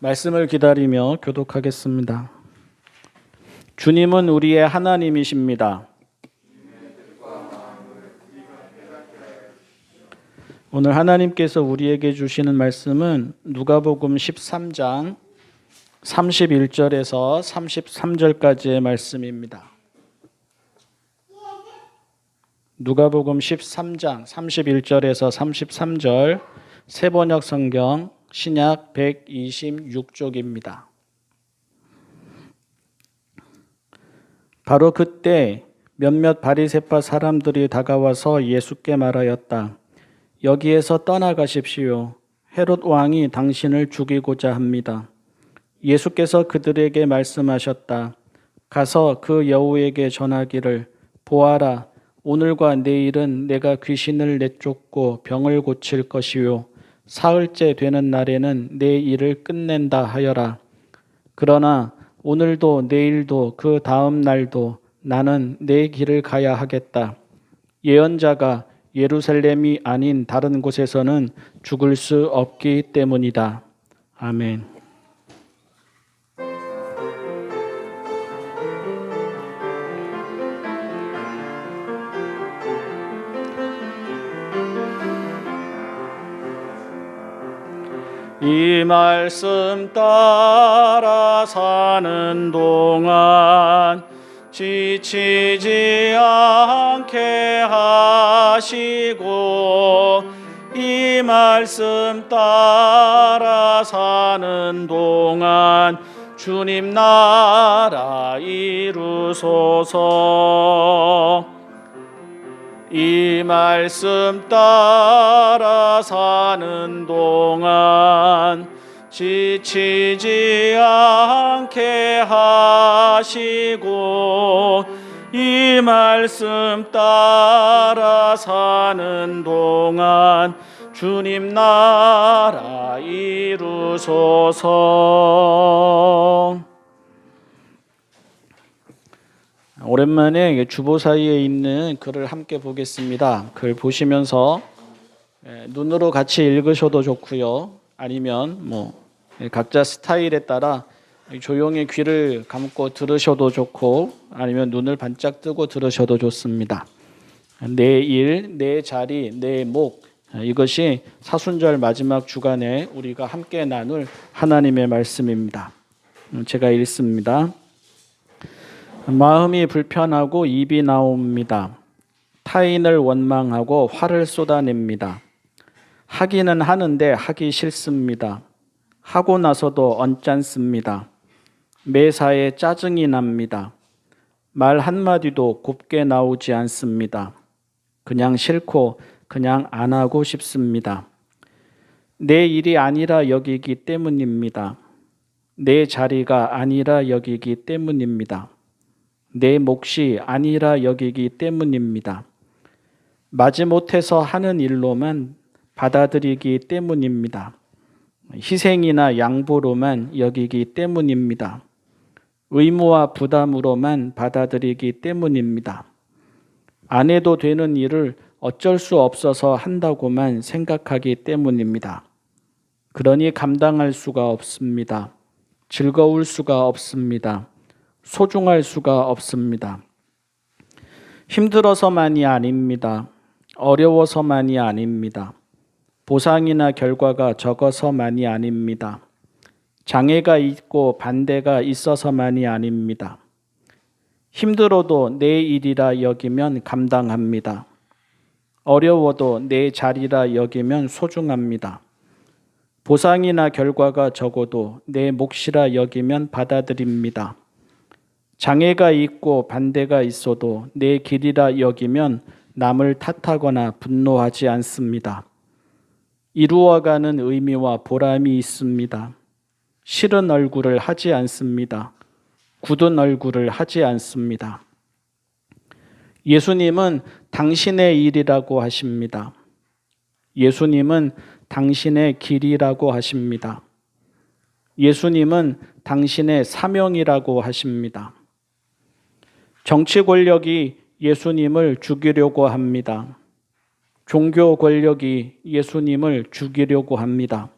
말씀을 기다리며 교독하겠습니다. 주님은 우리의 하나님이십니다. 오늘 하나님께서 우리에게 주시는 말씀은 누가복음 13장 31절에서 33절까지의 말씀입니다. 누가복음 13장 31절에서 33절 세번역 성경 신약 126쪽입니다. 바로 그때 몇몇 바리새파 사람들이 다가와서 예수께 말하였다. 여기에서 떠나가십시오. 헤롯 왕이 당신을 죽이고자 합니다. 예수께서 그들에게 말씀하셨다. 가서 그 여우에게 전하기를 보아라. 오늘과 내일은 내가 귀신을 내쫓고 병을 고칠 것이요. 사흘째 되는 날에는 내 일을 끝낸다 하여라. 그러나 오늘도 내일도 그 다음 날도 나는 내 길을 가야 하겠다. 예언자가 예루살렘이 아닌 다른 곳에서는 죽을 수 없기 때문이다. 아멘. 이 말씀 따라 사는 동안 지치지 않게 하시고 이 말씀 따라 사는 동안 주님 나라 이루소서 이 말씀 따라 사는 동안 지치지 않게 하시고 이 말씀 따라 사는 동안 주님 나라 이루소서 오랜만에 주보 사이에 있는 글을 함께 보겠습니다. 글 보시면서 예, 눈으로 같이 읽으셔도 좋고요. 아니면 뭐 예, 각자 스타일에 따라 조용히 귀를 감고 들으셔도 좋고 아니면 눈을 반짝 뜨고 들으셔도 좋습니다. 내 일, 내 자리, 내 목 이것이 사순절 마지막 주간에 우리가 함께 나눌 하나님의 말씀입니다. 음, 제가 읽습니다. 마음이 불편하고 입이 나옵니다. 타인을 원망하고 화를 쏟아냅니다. 하기는 하는데 하기 싫습니다. 하고 나서도 언짢습니다. 매사에 짜증이 납니다. 말 한마디도 곱게 나오지 않습니다. 그냥 싫고 그냥 안 하고 싶습니다. 내 일이 아니라 여기기 때문입니다. 내 자리가 아니라 여기기 때문입니다. 내 몫이 아니라 여기기 때문입니다. 마지못해서 하는 일로만 받아들이기 때문입니다. 희생이나 양보로만 여기기 때문입니다. 의무와 부담으로만 받아들이기 때문입니다. 안 해도 되는 일을 어쩔 수 없어서 한다고만 생각하기 때문입니다. 그러니 감당할 수가 없습니다. 즐거울 수가 없습니다. 소중할 수가 없습니다. 힘들어서만이 아닙니다. 어려워서만이 아닙니다. 보상이나 결과가 적어서만이 아닙니다. 장애가 있고 반대가 있어서만이 아닙니다. 힘들어도 내 일이라 여기면 감당합니다. 어려워도 내 자리라 여기면 소중합니다. 보상이나 결과가 적어도 내 몫이라 여기면 받아들입니다. 장애가 있고 반대가 있어도 내 길이라 여기면 남을 탓하거나 분노하지 않습니다. 이루어가는 의미와 보람이 있습니다. 싫은 얼굴을 하지 않습니다. 굳은 얼굴을 하지 않습니다. 예수님은 당신의 일이라고 하십니다. 예수님은 당신의 길이라고 하십니다. 예수님은 당신의 사명이라고 하십니다. 정치 권력이 예수님을 죽이려고 합니다. 종교 권력이 예수님을 죽이려고 합니다.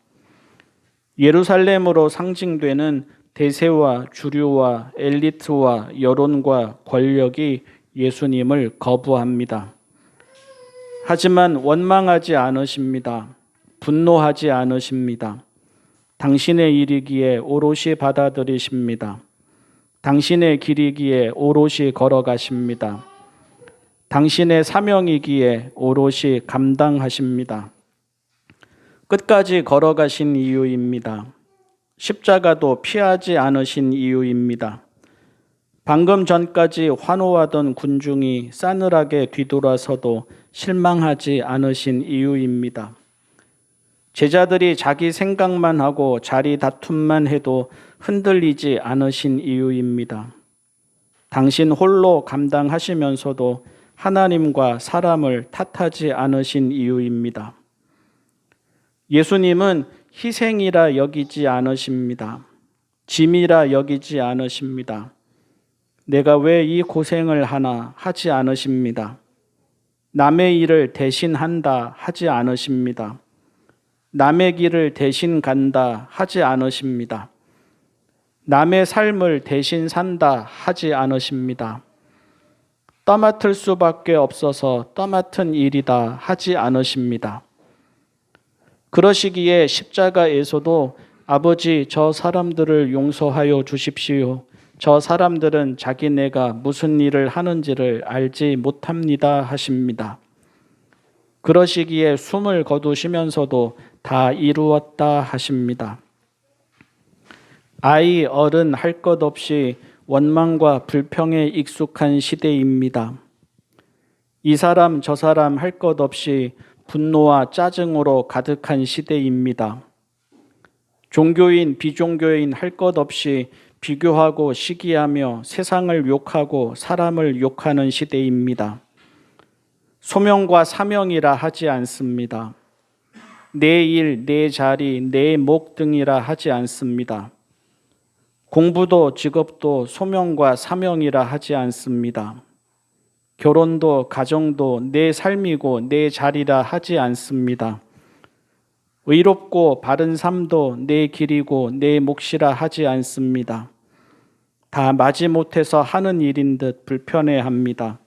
예루살렘으로 상징되는 대세와 주류와 엘리트와 여론과 권력이 예수님을 거부합니다. 하지만 원망하지 않으십니다. 분노하지 않으십니다. 당신의 일이기에 오롯이 받아들이십니다. 당신의 길이기에 오롯이 걸어가십니다. 당신의 사명이기에 오롯이 감당하십니다. 끝까지 걸어가신 이유입니다. 십자가도 피하지 않으신 이유입니다. 방금 전까지 환호하던 군중이 싸늘하게 뒤돌아서도 실망하지 않으신 이유입니다. 제자들이 자기 생각만 하고 자리 다툼만 해도 흔들리지 않으신 이유입니다. 당신 홀로 감당하시면서도 하나님과 사람을 탓하지 않으신 이유입니다. 예수님은 희생이라 여기지 않으십니다. 짐이라 여기지 않으십니다. 내가 왜 이 고생을 하나 하지 않으십니다. 남의 일을 대신한다 하지 않으십니다. 남의 길을 대신 간다 하지 않으십니다. 남의 삶을 대신 산다 하지 않으십니다. 떠맡을 수밖에 없어서 떠맡은 일이다 하지 않으십니다. 그러시기에 십자가에서도 아버지 저 사람들을 용서하여 주십시오. 저 사람들은 자기네가 무슨 일을 하는지를 알지 못합니다 하십니다. 그러시기에 숨을 거두시면서도 다 이루었다 하십니다. 아이 어른 할 것 없이 원망과 불평에 익숙한 시대입니다. 이 사람 저 사람 할 것 없이 분노와 짜증으로 가득한 시대입니다. 종교인 비종교인 할 것 없이 비교하고 시기하며 세상을 욕하고 사람을 욕하는 시대입니다. 소명과 사명이라 하지 않습니다. 내 일, 내 자리, 내 목 등이라 하지 않습니다. 공부도 직업도 소명과 사명이라 하지 않습니다. 결혼도 가정도 내 삶이고 내 자리라 하지 않습니다. 의롭고 바른 삶도 내 길이고 내 몫이라 하지 않습니다. 다 마지못해서 하는 일인 듯 불편해 합니다.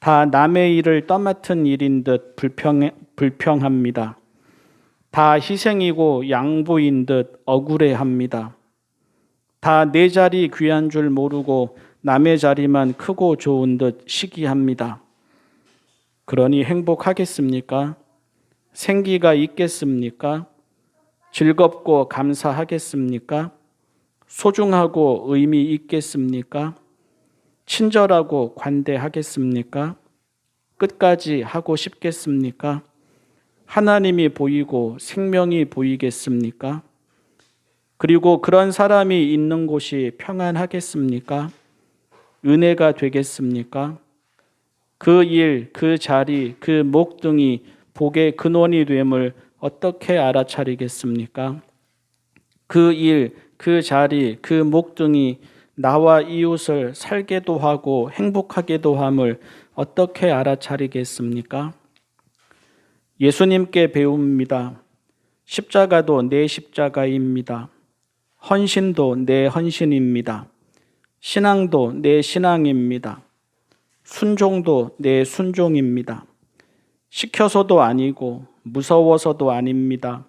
다 남의 일을 떠맡은 일인 듯 불평, 불평합니다. 다 희생이고 양보인 듯 억울해 합니다. 다 내 자리 귀한 줄 모르고 남의 자리만 크고 좋은 듯 시기합니다. 그러니 행복하겠습니까? 생기가 있겠습니까? 즐겁고 감사하겠습니까? 소중하고 의미 있겠습니까? 친절하고 관대하겠습니까? 끝까지 하고 싶겠습니까? 하나님이 보이고 생명이 보이겠습니까? 그리고 그런 사람이 있는 곳이 평안하겠습니까? 은혜가 되겠습니까? 그 일, 그 자리, 그 목등이 복의 근원이 됨을 어떻게 알아차리겠습니까? 그 일, 그 자리, 그 목등이 나와 이웃을 살게도 하고 행복하게도 함을 어떻게 알아차리겠습니까? 예수님께 배웁니다. 십자가도 내 십자가입니다. 헌신도 내 헌신입니다. 신앙도 내 신앙입니다. 순종도 내 순종입니다. 시켜서도 아니고 무서워서도 아닙니다.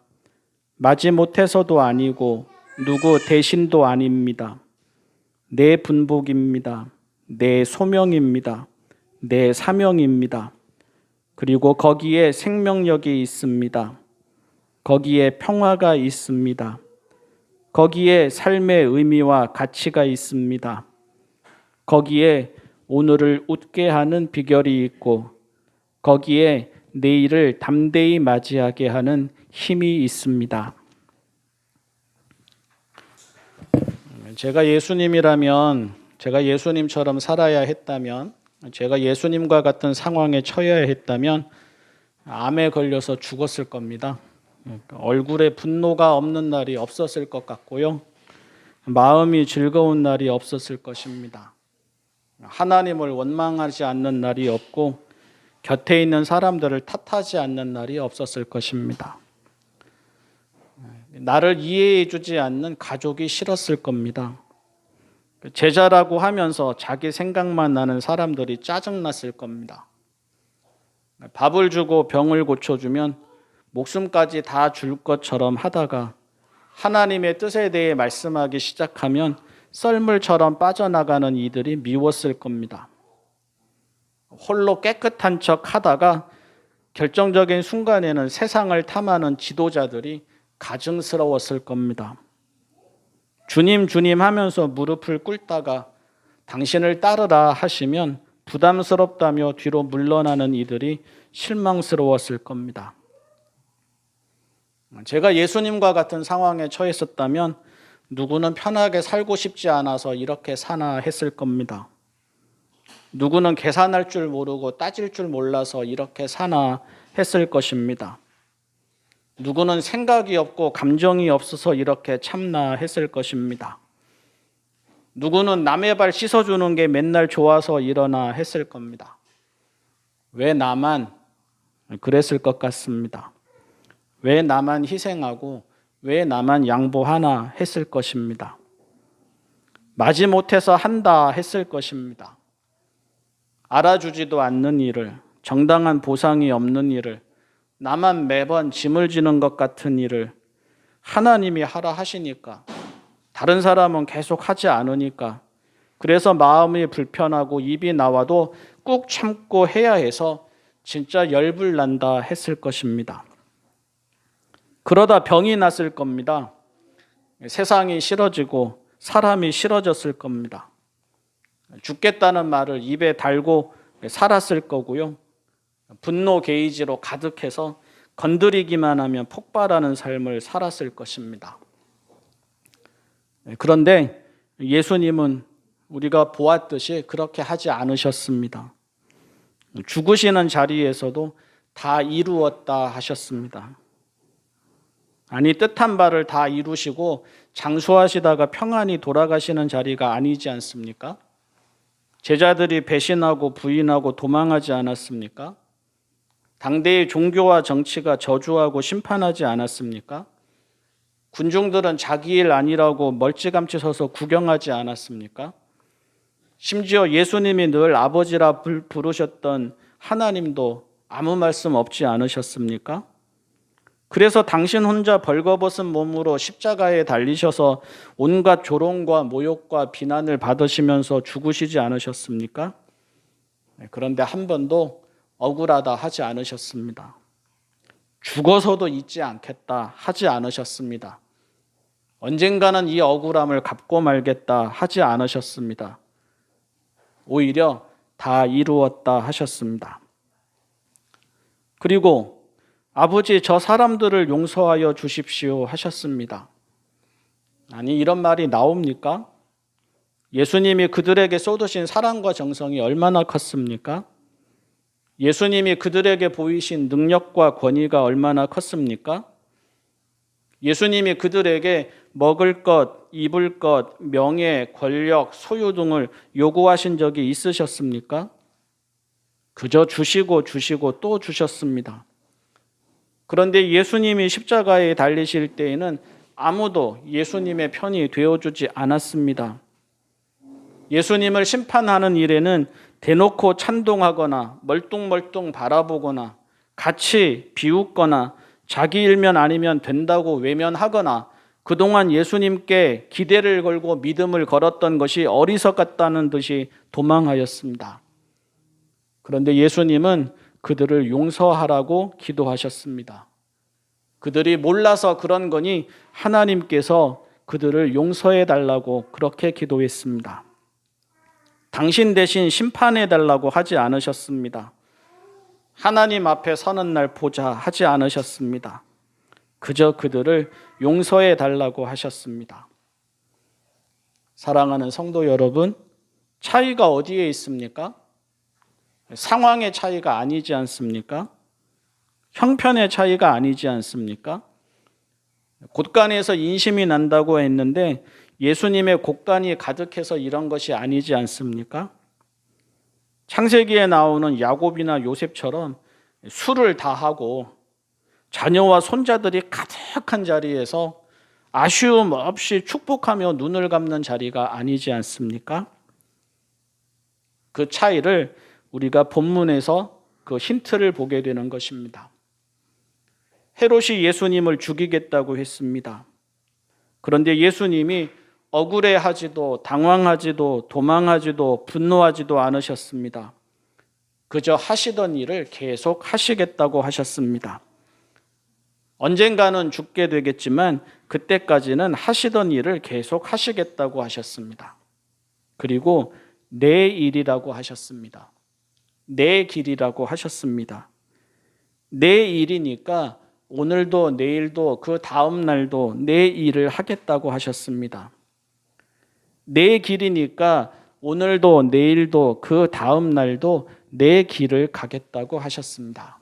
마지못해서도 아니고 누구 대신도 아닙니다. 내 분복입니다. 내 소명입니다. 내 사명입니다. 그리고 거기에 생명력이 있습니다. 거기에 평화가 있습니다. 거기에 삶의 의미와 가치가 있습니다. 거기에 오늘을 웃게 하는 비결이 있고 거기에 내일을 담대히 맞이하게 하는 힘이 있습니다. 제가 예수님이라면 제가 예수님처럼 살아야 했다면 제가 예수님과 같은 상황에 처해야 했다면 암에 걸려서 죽었을 겁니다. 그러니까 얼굴에 분노가 없는 날이 없었을 것 같고요. 마음이 즐거운 날이 없었을 것입니다. 하나님을 원망하지 않는 날이 없고 곁에 있는 사람들을 탓하지 않는 날이 없었을 것입니다. 나를 이해해 주지 않는 가족이 싫었을 겁니다. 제자라고 하면서 자기 생각만 나는 사람들이 짜증났을 겁니다. 밥을 주고 병을 고쳐주면 목숨까지 다 줄 것처럼 하다가 하나님의 뜻에 대해 말씀하기 시작하면 썰물처럼 빠져나가는 이들이 미웠을 겁니다. 홀로 깨끗한 척 하다가 결정적인 순간에는 세상을 탐하는 지도자들이 가증스러웠을 겁니다. 주님, 주님 하면서 무릎을 꿇다가 당신을 따르라 하시면 부담스럽다며 뒤로 물러나는 이들이 실망스러웠을 겁니다. 제가 예수님과 같은 상황에 처했었다면 누구는 편하게 살고 싶지 않아서 이렇게 사나 했을 겁니다. 누구는 계산할 줄 모르고 따질 줄 몰라서 이렇게 사나 했을 것입니다. 누구는 생각이 없고 감정이 없어서 이렇게 참나 했을 것입니다. 누구는 남의 발 씻어주는 게 맨날 좋아서 일어나 했을 겁니다. 왜 나만 그랬을 것 같습니다. 왜 나만 희생하고 왜 나만 양보하나 했을 것입니다. 마지못해서 한다 했을 것입니다. 알아주지도 않는 일을, 정당한 보상이 없는 일을, 나만 매번 짐을 지는 것 같은 일을 하나님이 하라 하시니까 다른 사람은 계속 하지 않으니까 그래서 마음이 불편하고 입이 나와도 꾹 참고 해야 해서 진짜 열불 난다 했을 것입니다. 그러다 병이 났을 겁니다. 세상이 싫어지고 사람이 싫어졌을 겁니다. 죽겠다는 말을 입에 달고 살았을 거고요. 분노 게이지로 가득해서 건드리기만 하면 폭발하는 삶을 살았을 것입니다. 그런데 예수님은 우리가 보았듯이 그렇게 하지 않으셨습니다. 죽으시는 자리에서도 다 이루었다 하셨습니다. 아니 뜻한 바를 다 이루시고 장수하시다가 평안히 돌아가시는 자리가 아니지 않습니까? 제자들이 배신하고 부인하고 도망하지 않았습니까? 당대의 종교와 정치가 저주하고 심판하지 않았습니까? 군중들은 자기 일 아니라고 멀찌감치 서서 구경하지 않았습니까? 심지어 예수님이 늘 아버지라 부르셨던 하나님도 아무 말씀 없지 않으셨습니까? 그래서 당신 혼자 벌거벗은 몸으로 십자가에 달리셔서 온갖 조롱과 모욕과 비난을 받으시면서 죽으시지 않으셨습니까? 네, 그런데 한 번도 억울하다 하지 않으셨습니다. 죽어서도 잊지 않겠다 하지 않으셨습니다. 언젠가는 이 억울함을 갚고 말겠다 하지 않으셨습니다. 오히려 다 이루었다 하셨습니다. 그리고 아버지 저 사람들을 용서하여 주십시오 하셨습니다. 아니 이런 말이 나옵니까? 예수님이 그들에게 쏟으신 사랑과 정성이 얼마나 컸습니까? 예수님이 그들에게 보이신 능력과 권위가 얼마나 컸습니까? 예수님이 그들에게 먹을 것, 입을 것, 명예, 권력, 소유 등을 요구하신 적이 있으셨습니까? 그저 주시고 주시고 또 주셨습니다. 그런데 예수님이 십자가에 달리실 때에는 아무도 예수님의 편이 되어주지 않았습니다. 예수님을 심판하는 일에는 대놓고 찬동하거나 멀뚱멀뚱 바라보거나 같이 비웃거나 자기 일면 아니면 된다고 외면하거나 그동안 예수님께 기대를 걸고 믿음을 걸었던 것이 어리석었다는 듯이 도망하였습니다. 그런데 예수님은 그들을 용서하라고 기도하셨습니다. 그들이 몰라서 그런 거니 하나님께서 그들을 용서해 달라고 그렇게 기도했습니다. 당신 대신 심판해 달라고 하지 않으셨습니다. 하나님 앞에 서는 날 보자 하지 않으셨습니다. 그저 그들을 용서해 달라고 하셨습니다. 사랑하는 성도 여러분, 차이가 어디에 있습니까? 상황의 차이가 아니지 않습니까? 형편의 차이가 아니지 않습니까? 곳간에서 인심이 난다고 했는데 예수님의 곳간이 가득해서 이런 것이 아니지 않습니까? 창세기에 나오는 야곱이나 요셉처럼 술을 다 하고 자녀와 손자들이 가득한 자리에서 아쉬움 없이 축복하며 눈을 감는 자리가 아니지 않습니까? 그 차이를 우리가 본문에서 그 힌트를 보게 되는 것입니다. 헤롯이 예수님을 죽이겠다고 했습니다. 그런데 예수님이 억울해하지도 당황하지도 도망하지도 분노하지도 않으셨습니다. 그저 하시던 일을 계속 하시겠다고 하셨습니다. 언젠가는 죽게 되겠지만 그때까지는 하시던 일을 계속 하시겠다고 하셨습니다. 그리고 내 일이라고 하셨습니다. 내 길이라고 하셨습니다. 내 일이니까 오늘도 내일도 그 다음 날도 내 일을 하겠다고 하셨습니다. 내 길이니까 오늘도 내일도 그 다음 날도 내 길을 가겠다고 하셨습니다.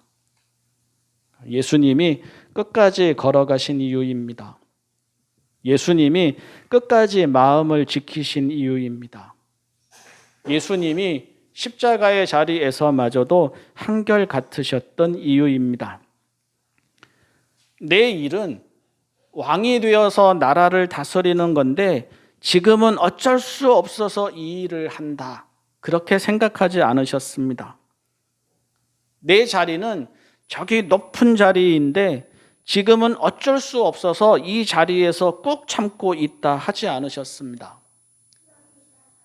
예수님이 끝까지 걸어가신 이유입니다. 예수님이 끝까지 마음을 지키신 이유입니다. 예수님이 십자가의 자리에서마저도 한결 같으셨던 이유입니다. 내 일은 왕이 되어서 나라를 다스리는 건데 지금은 어쩔 수 없어서 이 일을 한다. 그렇게 생각하지 않으셨습니다. 내 자리는 저기 높은 자리인데 지금은 어쩔 수 없어서 이 자리에서 꾹 참고 있다 하지 않으셨습니다.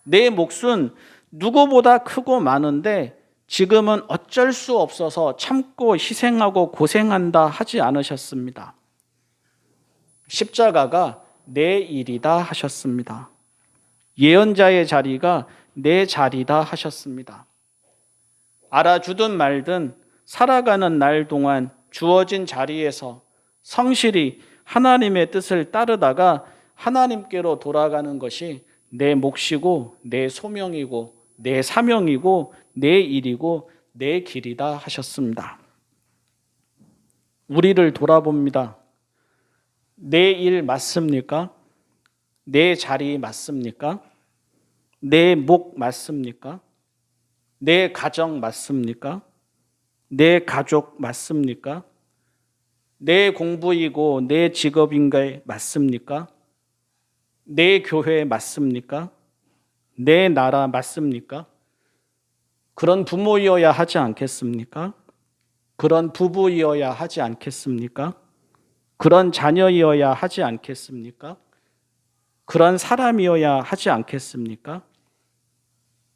내 몫은 누구보다 크고 많은데 지금은 어쩔 수 없어서 참고 희생하고 고생한다 하지 않으셨습니다. 십자가가 내 일이다 하셨습니다. 예언자의 자리가 내 자리다 하셨습니다. 알아주든 말든 살아가는 날 동안 주어진 자리에서 성실히 하나님의 뜻을 따르다가 하나님께로 돌아가는 것이 내 몫이고 내 소명이고 내 사명이고 내 일이고 내 길이다 하셨습니다. 우리를 돌아봅니다. 내 일 맞습니까? 내 자리 맞습니까? 내 목 맞습니까? 내 가정 맞습니까? 내 가족 맞습니까? 내 공부이고 내 직업인가에 맞습니까? 내 교회 맞습니까? 내 나라 맞습니까? 그런 부모이어야 하지 않겠습니까? 그런 부부이어야 하지 않겠습니까? 그런 자녀이어야 하지 않겠습니까? 그런 사람이어야 하지 않겠습니까?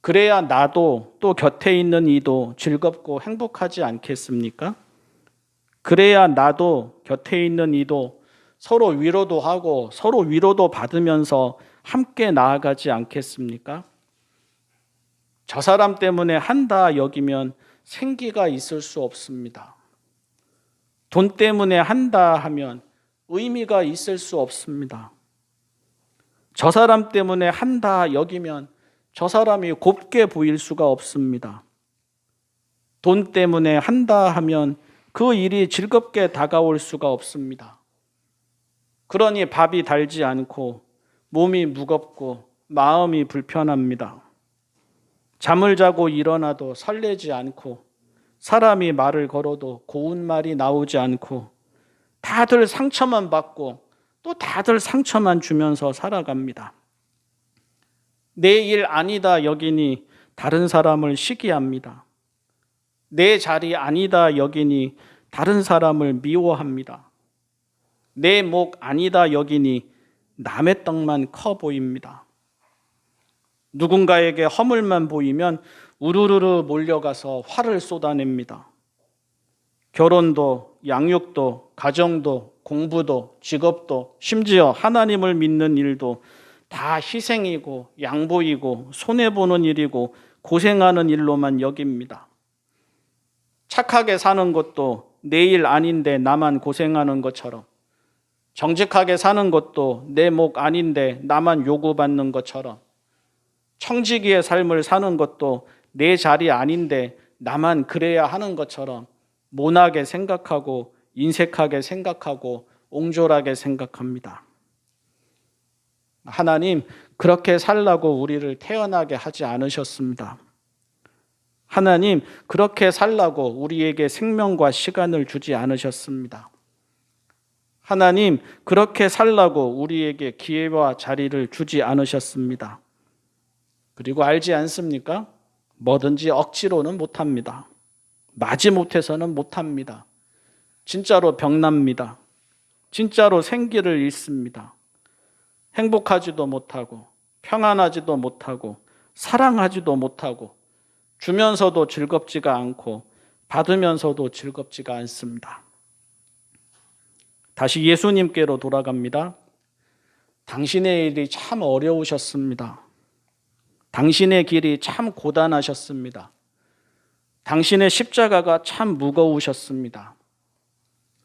그래야 나도 또 곁에 있는 이도 즐겁고 행복하지 않겠습니까? 그래야 나도 곁에 있는 이도 서로 위로도 하고 서로 위로도 받으면서 함께 나아가지 않겠습니까? 저 사람 때문에 한다 여기면 생기가 있을 수 없습니다. 돈 때문에 한다 하면 의미가 있을 수 없습니다. 저 사람 때문에 한다 여기면 저 사람이 곱게 보일 수가 없습니다. 돈 때문에 한다 하면 그 일이 즐겁게 다가올 수가 없습니다. 그러니 밥이 달지 않고 몸이 무겁고 마음이 불편합니다. 잠을 자고 일어나도 설레지 않고 사람이 말을 걸어도 고운 말이 나오지 않고 다들 상처만 받고 또 다들 상처만 주면서 살아갑니다. 내 일 아니다 여기니 다른 사람을 시기합니다. 내 자리 아니다 여기니 다른 사람을 미워합니다. 내 목 아니다 여기니 남의 떡만 커 보입니다. 누군가에게 허물만 보이면 우르르르 몰려가서 화를 쏟아냅니다. 결혼도, 양육도, 가정도, 공부도, 직업도, 심지어 하나님을 믿는 일도 다 희생이고 양보이고 손해보는 일이고 고생하는 일로만 여깁니다. 착하게 사는 것도 내일 아닌데 나만 고생하는 것처럼 정직하게 사는 것도 내 목 아닌데 나만 요구받는 것처럼 청지기의 삶을 사는 것도 내 자리 아닌데 나만 그래야 하는 것처럼 모나게 생각하고 인색하게 생각하고 옹졸하게 생각합니다. 하나님 그렇게 살라고 우리를 태어나게 하지 않으셨습니다. 하나님 그렇게 살라고 우리에게 생명과 시간을 주지 않으셨습니다. 하나님, 그렇게 살라고 우리에게 기회와 자리를 주지 않으셨습니다. 그리고 알지 않습니까? 뭐든지 억지로는 못합니다. 마지못해서는 못합니다. 진짜로 병납니다. 진짜로 생기를 잃습니다. 행복하지도 못하고, 평안하지도 못하고, 사랑하지도 못하고, 주면서도 즐겁지가 않고, 받으면서도 즐겁지가 않습니다. 다시 예수님께로 돌아갑니다. 당신의 일이 참 어려우셨습니다. 당신의 길이 참 고단하셨습니다. 당신의 십자가가 참 무거우셨습니다.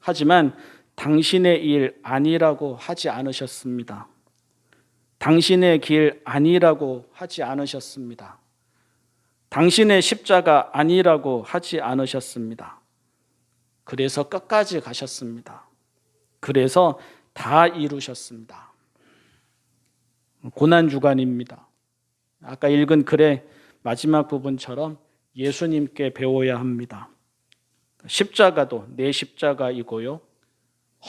하지만 당신의 일 아니라고 하지 않으셨습니다. 당신의 길 아니라고 하지 않으셨습니다. 당신의 십자가 아니라고 하지 않으셨습니다. 그래서 끝까지 가셨습니다. 그래서 다 이루셨습니다. 고난 주간입니다. 아까 읽은 글의 마지막 부분처럼 예수님께 배워야 합니다. 십자가도 내 십자가이고요.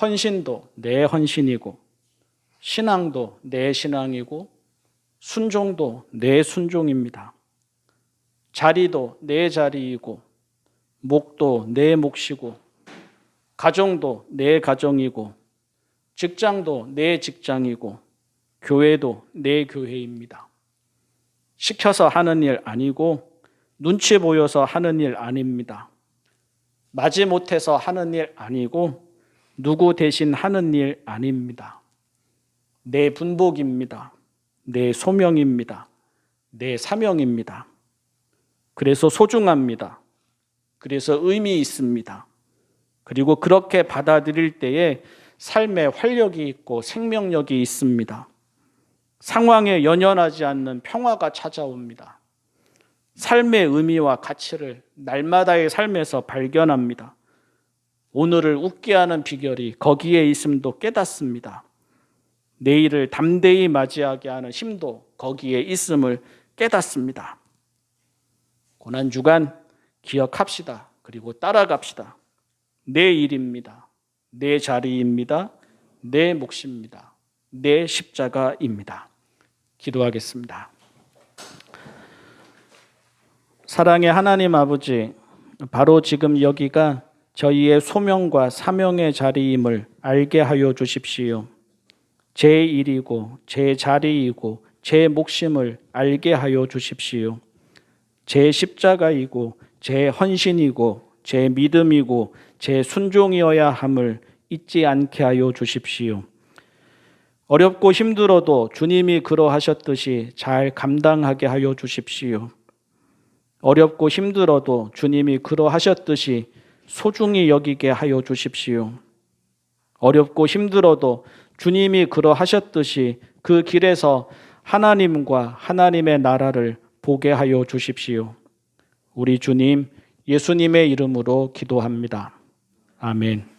헌신도 내 헌신이고 신앙도 내 신앙이고 순종도 내 순종입니다. 자리도 내 자리이고 목도 내 몫이고 가정도 내 가정이고 직장도 내 직장이고 교회도 내 교회입니다. 시켜서 하는 일 아니고 눈치 보여서 하는 일 아닙니다. 마지못해서 하는 일 아니고 누구 대신 하는 일 아닙니다. 내 분복입니다. 내 소명입니다. 내 사명입니다. 그래서 소중합니다. 그래서 의미 있습니다. 그리고 그렇게 받아들일 때에 삶에 활력이 있고 생명력이 있습니다. 상황에 연연하지 않는 평화가 찾아옵니다. 삶의 의미와 가치를 날마다의 삶에서 발견합니다. 오늘을 웃게 하는 비결이 거기에 있음도 깨닫습니다. 내일을 담대히 맞이하게 하는 힘도 거기에 있음을 깨닫습니다. 고난 주간 기억합시다. 그리고 따라갑시다. 내 일입니다. 내 자리입니다. 내 몫입니다. 내 십자가입니다. 기도하겠습니다. 사랑의 하나님 아버지, 바로 지금 여기가 저희의 소명과 사명의 자리임을 알게 하여 주십시오. 제 일이고, 제 자리이고, 제 몫임을 알게 하여 주십시오. 제 십자가이고, 제 헌신이고, 제 믿음이고, 제 순종이어야 함을 잊지 않게 하여 주십시오. 어렵고 힘들어도 주님이 그러하셨듯이 잘 감당하게 하여 주십시오. 어렵고 힘들어도 주님이 그러하셨듯이 소중히 여기게 하여 주십시오. 어렵고 힘들어도 주님이 그러하셨듯이 그 길에서 하나님과 하나님의 나라를 보게 하여 주십시오. 우리 주님 예수님의 이름으로 기도합니다. 아멘.